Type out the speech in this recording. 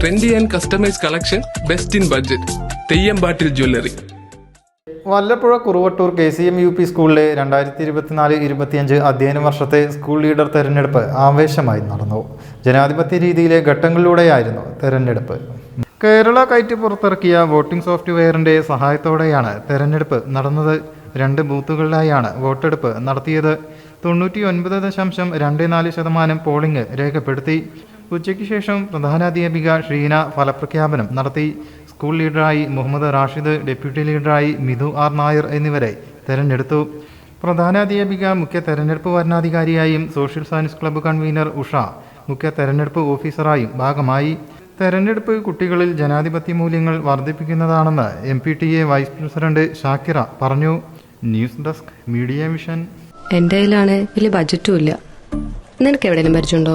Trendy and customise collection best in budget Theyyampattil jewellery Vallappuzha Kuruvattoor K C M U P സ്കൂളിലെ രണ്ടായിരത്തി ഇരുപത്തിനാല് ഇരുപത്തിയഞ്ച് അധ്യയന വർഷത്തെ സ്കൂൾ ലീഡർ തെരഞ്ഞെടുപ്പ് ആവേശമായി നടന്നു. ജനാധിപത്യ രീതിയിലെ ഘട്ടങ്ങളിലൂടെയായിരുന്നു തെരഞ്ഞെടുപ്പ്. കേരള കൈറ്റ് പുറത്തിറക്കിയ വോട്ടിംഗ് സോഫ്റ്റ്വെയറിന്റെ സഹായത്തോടെയാണ് തെരഞ്ഞെടുപ്പ് നടന്നത്. രണ്ട് ബൂത്തുകളിലായാണ് വോട്ടെടുപ്പ് നടത്തിയത്. തൊണ്ണൂറ്റി ഒൻപത് ദശാംശം രണ്ട് നാല് ശതമാനം പോളിംഗ് രേഖപ്പെടുത്തി. ഉച്ചയ്ക്ക് ശേഷം പ്രധാനാധ്യാപിക ഷീന ഫലപ്രഖ്യാപനം നടത്തി. സ്കൂൾ ലീഡറായി മുഹമ്മദ് റാഷിദ് ഡെപ്യൂട്ടി ലീഡറായി മിഥു ആർ നായർ എന്നിവരെ തെരഞ്ഞെടുത്തു. പ്രധാനാധ്യാപിക മുഖ്യ തെരഞ്ഞെടുപ്പ് വരണാധികാരിയായും social science club convener Usha മുഖ്യ തെരഞ്ഞെടുപ്പ് ഓഫീസറായും ഭാഗമായി. തെരഞ്ഞെടുപ്പ് കുട്ടികളിൽ ജനാധിപത്യ മൂല്യങ്ങൾ വർദ്ധിപ്പിക്കുന്നതാണെന്ന് M P T A vice president Shakira പറഞ്ഞു. News desk media mission. എന്റെ കയ്യിലാണ് വലിയ ബജറ്റും ഇല്ല. നിനക്ക് എവിടെയെങ്കിലും പരിചയമുണ്ടോ?